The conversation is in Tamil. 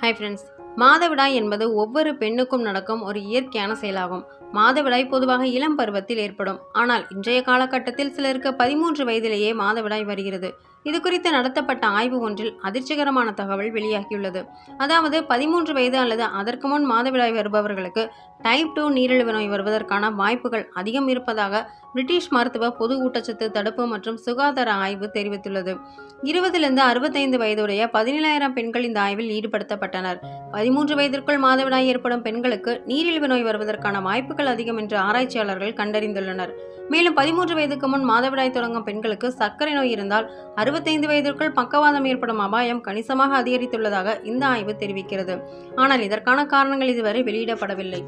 ஹாய் ஃப்ரெண்ட்ஸ் மாதவிடாய் என்பது ஒவ்வொரு பெண்ணுக்கும் நடக்கும் ஒரு இயற்கையான செயலாகும். மாதவிடாய் பொதுவாக இளம் பருவத்தில் ஏற்படும். ஆனால் இன்றைய காலகட்டத்தில் சிலருக்கு பதிமூன்று வயதிலேயே மாதவிடாய் வருகிறது. இது குறித்து நடத்தப்பட்ட ஆய்வு ஒன்றில் அதிர்ச்சிகரமான தகவல் வெளியாகியுள்ளது. அதாவது பதிமூன்று வயது அல்லது அதற்கு முன் மாதவிடாய் வருபவர்களுக்கு டைப் டூ நீரிழிவு நோய் வருவதற்கான வாய்ப்புகள் அதிகம் இருப்பதாக பிரிட்டிஷ் மருத்துவ பொது ஊட்டச்சத்து தடுப்பு மற்றும் சுகாதார ஆய்வு தெரிவித்துள்ளது. இருபதிலிருந்து அறுபத்தைந்து வயதுடைய பதினேழாயிரம் பெண்கள் இந்த ஆய்வில் ஈடுபடுத்தப்பட்டனர். பதிமூன்று வயதிற்குள் மாதவிடாய் ஏற்படும் பெண்களுக்கு நீரிழிவு நோய் வருவதற்கான வாய்ப்புகள் அதிகம் என்று ஆராய்ச்சியாளர்கள் கண்டறிந்துள்ளனர். மேலும் பதிமூன்று வயதுக்கு முன் மாதவிடாய் தொடங்கும் பெண்களுக்கு சர்க்கரை நோய் இருந்தால் அறுபத்தைந்து வயதிற்குள் பக்கவாதம் ஏற்படும் அபாயம் கணிசமாக அதிகரித்துள்ளதாக இந்த ஆய்வு தெரிவிக்கிறது. ஆனால் இதற்கான காரணங்கள் இதுவரை வெளியிடப்படவில்லை.